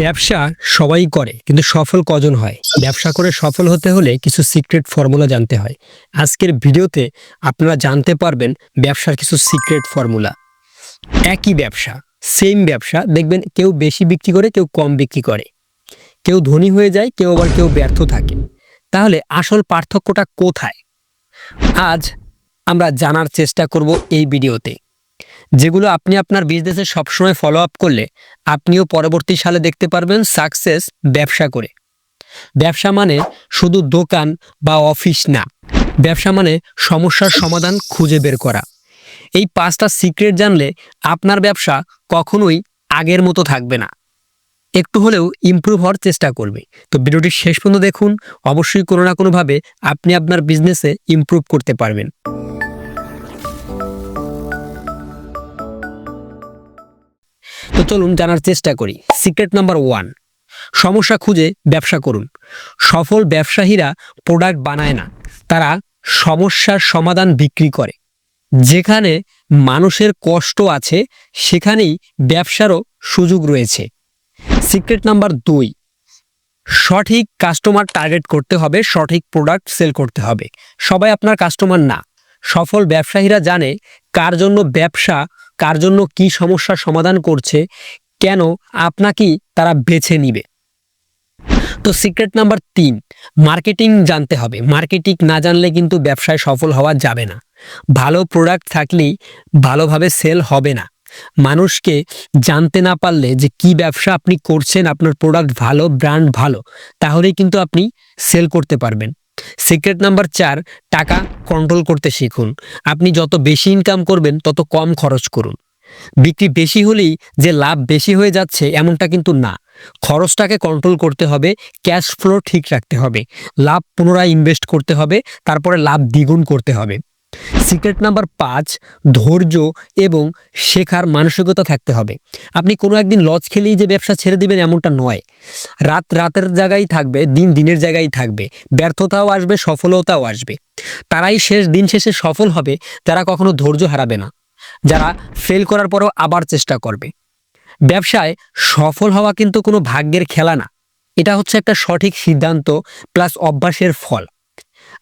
ব্যবসা সবাই করে, কিন্তু সফল কজন হয়? ব্যবসা করে সফল হতে হলে কিছু সিক্রেট ফর্মুলা জানতে হয়। আজকের ভিডিওতে আপনারা জানতে পারবেন ব্যবসার কিছু সিক্রেট ফর্মুলা একই ব্যবসা সেম ব্যবসা, দেখবেন কেউ বেশি বিক্রি করে, কেউ কম বিক্রি করে। কেউ ধনী হয়ে যায়, কেউ আবার কেউ ব্যর্থ থাকে। তাহলে আসল পার্থক্যটা কোথায়? আজ আমরা জানার চেষ্টা করব এই ভিডিওতে। যেগুলো আপনি আপনার বিজনেসে সবসময় ফলো আপ করলে আপনিও পরবর্তী সালে দেখতে পারবেন সাকসেস ব্যবসা করে। ব্যবসা মানে শুধু দোকান বা অফিস না, ব্যবসা মানে সমস্যার সমাধান খুঁজে বের করা। এই পাঁচটা সিক্রেট জানলে আপনার ব্যবসা কখনোই আগের মতো থাকবে না। একটু হলেও ইমপ্রুভ হওয়ার চেষ্টা করবে। তো ভিডিওটি শেষ পর্যন্ত দেখুন, অবশ্যই কোনো না কোনোভাবে আপনি আপনার বিজনেসে ইমপ্রুভ করতে পারবেন। তো চলুন জানার চেষ্টা করি। সিক্রেট নাম্বার ওয়ান সমস্যা খুঁজে ব্যবসা করুন। সফল ব্যবসায়ীরা প্রোডাক্ট বানায় না, তারা সমস্যার সমাধান বিক্রি করে। যেখানে মানুষের কষ্ট আছে, সেখানেই ব্যবসারও সুযোগ রয়েছে। সিক্রেট নাম্বার দুই, সঠিক কাস্টমার টার্গেট করতে হবে, সঠিক প্রোডাক্ট সেল করতে হবে। সবাই আপনার কাস্টমার না। সফল ব্যবসায়ীরা জানে কার জন্য ব্যবসা কার জন্য কি সমস্যার সমাধান করছে, কেন আপনাকেই তারা বেছে নিবে? তো সিক্রেট নাম্বার তিন মার্কেটিং জানতে হবে। মার্কেটিং না জানলে কিন্তু ব্যবসায় সফল হওয়া যাবে না। ভালো প্রোডাক্ট থাকলেই ভালোভাবে সেল হবে না। মানুষকে জানতে না পারলে যে কি ব্যবসা আপনি করছেন, আপনার প্রোডাক্ট ভালো ব্র্যান্ড ভালো, তাহলেই কিন্তু আপনি সেল করতে পারবেন। সিক্রেট নাম্বার চার, টাকা কন্ট্রোল করতে শিখুন। আপনি যত বেশি ইনকাম করবেন, তত কম খরচ করুন। বিক্রি বেশি হলেই যে লাভ বেশি হয়ে যাচ্ছে, এমনটা কিন্তু না। খরচটাকে কন্ট্রোল করতে হবে ক্যাশ ফ্লো ঠিক রাখতে হবে। লাভ পুনরায় ইনভেস্ট করতে হবে, তারপরে লাভ দ্বিগুণ করতে হবে। সিক্রেট নাম্বার পাঁচ, ধৈর্য এবং শেখার মানসিকতা থাকতে হবে। আপনি কোনো একদিন লজ খেলেই যে ব্যবসা ছেড়ে দিবেন এমনটা নয়। রাত রাতের জায়গায় থাকবে, দিন দিনের জায়গায় থাকবে। ব্যর্থতাও আসবে, সফলতাও আসবে। তারাই শেষ, দিন শেষে সফল হবে, যারা কখনো ধৈর্য হারাবে না। যারা ফেল করার পরও আবার চেষ্টা করবে। ব্যবসায় সফল হওয়া কিন্তু কোনো ভাগ্যের খেলা না। এটা হচ্ছে একটা সঠিক সিদ্ধান্ত প্লাস অভ্যাসের ফল।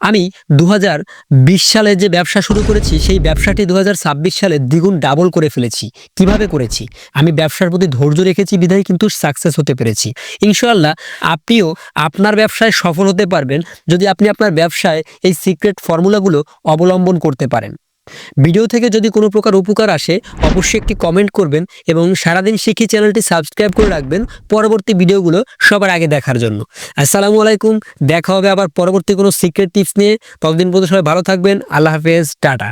আমি দু হাজার বিশ সালে যে ব্যবসা শুরু করেছি, সেই ব্যবসাটি দু হাজার ছাব্বিশ সালে দ্বিগুণ ডাবল করে ফেলেছি। কীভাবে করেছি? আমি ব্যবসার প্রতি ধৈর্য রেখেছি বিধায় কিন্তু সাকসেস হতে পেরেছি। ইনশাল্লাহ আপনিও আপনার ব্যবসায় সফল হতে পারবেন যদি আপনি আপনার ব্যবসায় এই সিক্রেট ফর্মুলাগুলো অবলম্বন করতে পারেন। ভিডিও থেকে যদি কোনো প্রকার উপকার আসে, অবশ্যই একটি কমেন্ট করবেন এবং সারাদিন শিখি চ্যানেলটি সাবস্ক্রাইব করে রাখবেন পরবর্তী ভিডিওগুলো সবার আগে দেখার জন্য। আসসালামু আলাইকুম, দেখা হবে আবার পরবর্তী কোনো সিক্রেট টিপস নিয়ে। ততদিন পর্যন্ত সবাই ভালো থাকবেন, আল্লাহ হাফেজ, টাটা।